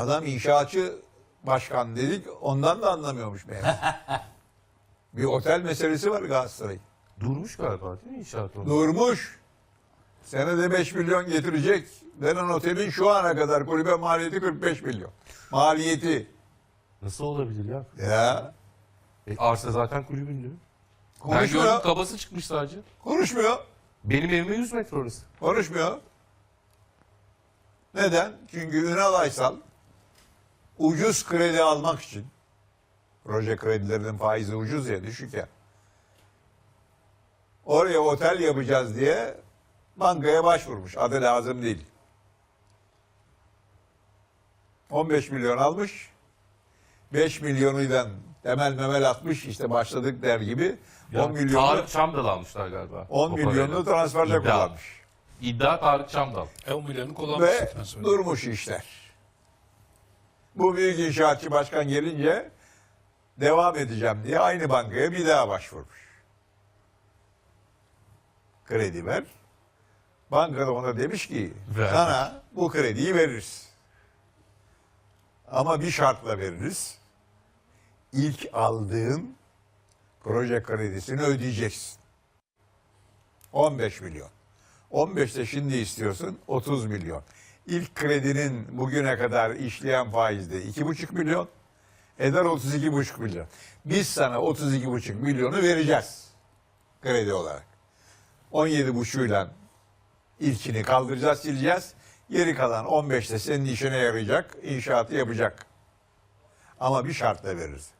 Adam inşaatçı başkan dedik ondan da anlamıyormuş meğer. bir otel meselesi var Galatasaray. Durmuş galiba değil mi inşaat onu? Durmuş. Senede 5 milyon getirecek denen otelin şu ana kadar kulübe maliyeti 45 milyon. Maliyeti. Nasıl olabilir ya? Ya. E, arsa zaten kulübün değil mi? Ben Konuşmuyor. gördüm kabası çıkmış sadece. Konuşmuyor. Benim evime 100 metre orası. Konuşmuyor. Neden? Çünkü Ünal Aysal ucuz kredi almak için proje kredilerinin faizi ucuz ya düşük ya. Oraya otel yapacağız diye bankaya başvurmuş. Adı lazım değil. 15 milyon almış. 5 milyonuyla temel memel atmış işte başladık der gibi. 10 Ya, milyonu Tarık Çamdal almışlar galiba. 10 o milyonunu parayla. transferde İddia. kullanmış. İddia Tarık Çamdal. E 10 milyonu kullanmış. Ve durmuş işler. Bu büyük inşaatçı başkan gelince devam edeceğim diye aynı bankaya bir daha başvurmuş. Kredi ver. Banka da ona demiş ki Ver. sana bu krediyi veririz. Ama bir şartla veririz. İlk aldığın proje kredisini ödeyeceksin. 15 milyon. 15'te şimdi istiyorsun 30 milyon. İlk kredinin bugüne kadar işleyen faizde 2,5 milyon. Eder 32,5 milyon. Biz sana 32,5 milyonu vereceğiz. Kredi olarak. 17,5'uyla ilkini kaldıracağız, sileceğiz. Geri kalan 15'te senin işine yarayacak, inşaatı yapacak. Ama bir şartla veririz.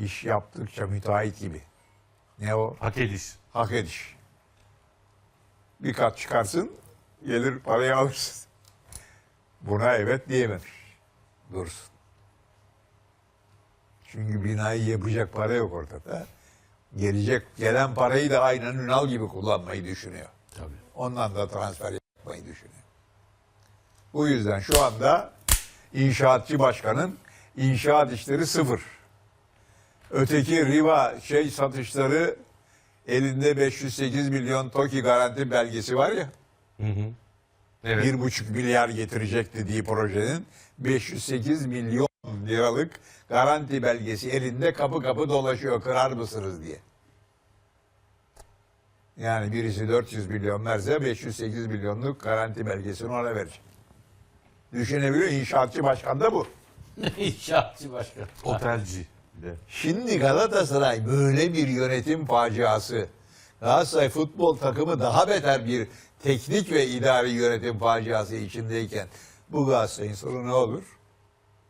İş yaptıkça müteahhit gibi. Ne o? Hak ediş. hak ediş. Bir kat çıkarsın, gelir parayı alırsın. Buna evet diyememiş. Dursun. Çünkü binayı yapacak para yok ortada. Gelecek, gelen parayı da aynen Ünal gibi kullanmayı düşünüyor. Tabii. Ondan da transfer yapmayı düşünüyor. Bu yüzden şu anda inşaatçı başkanın inşaat işleri sıfır. Öteki Riva şey satışları elinde 508 milyon TOKİ garanti belgesi var ya. Evet. Bir buçuk milyar getirecek dediği projenin 508 milyon liralık garanti belgesi elinde kapı kapı dolaşıyor kırar mısınız diye. Yani birisi 400 milyon verse 508 milyonluk garanti belgesini ona verecek. Düşünebiliyor inşaatçı başkan da bu. İnşaatçı başkan. Otelci. de. Şimdi Galatasaray böyle bir yönetim faciası. Galatasaray futbol takımı daha beter bir teknik ve idari yönetim faciası içindeyken bu Galatasaray'ın sonu ne olur?